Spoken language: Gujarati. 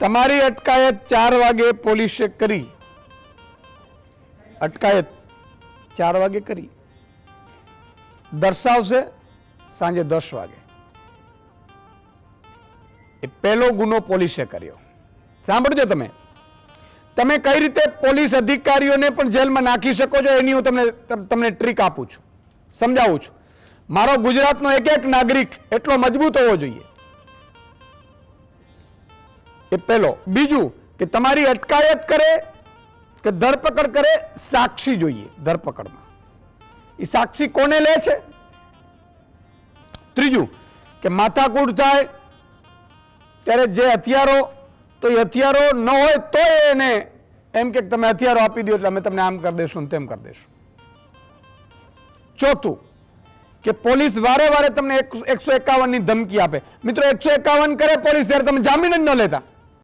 તમારી અટકાયત ચાર વાગે પોલીસે કરી. અટકાયત ચાર વાગે કરી. દર્શાવશે સાંજે દસ વાગે. એ પહેલો ગુનો પોલીસે કર્યો. સાંભળજો તમે. તમે કઈ રીતે પોલીસ અધિકારીઓને પણ જેલમાં નાખી શકો છો એની હું તમને તમને ટ્રીક આપું છું. સમજાવું છું. મારો ગુજરાતનો એક એક નાગરિક એટલો મજબૂત હોવો જોઈએ. એ પહેલો. બીજું કે તમારી અટકાયત કરે કે ધરપકડ કરે સાક્ષી જોઈએ, ધરપકડમાં. એ સાક્ષી કોને લે છે? ત્રીજું કે માથાકૂટ થાય ત્યારે જે હથિયારો, તો એ હથિયારો ન હોય તો એને એમ કે તમે હથિયારો આપી દો એટલે અમે તમને આમ કરી દેશું તેમ કરી દેશું. ચોથું કે પોલીસ વારે વારે તમને એકસો એકાવનની ધમકી આપે. મિત્રો એકસો એકાવન કરે પોલીસ, ત્યારે તમે જામીન જ ન લેતા.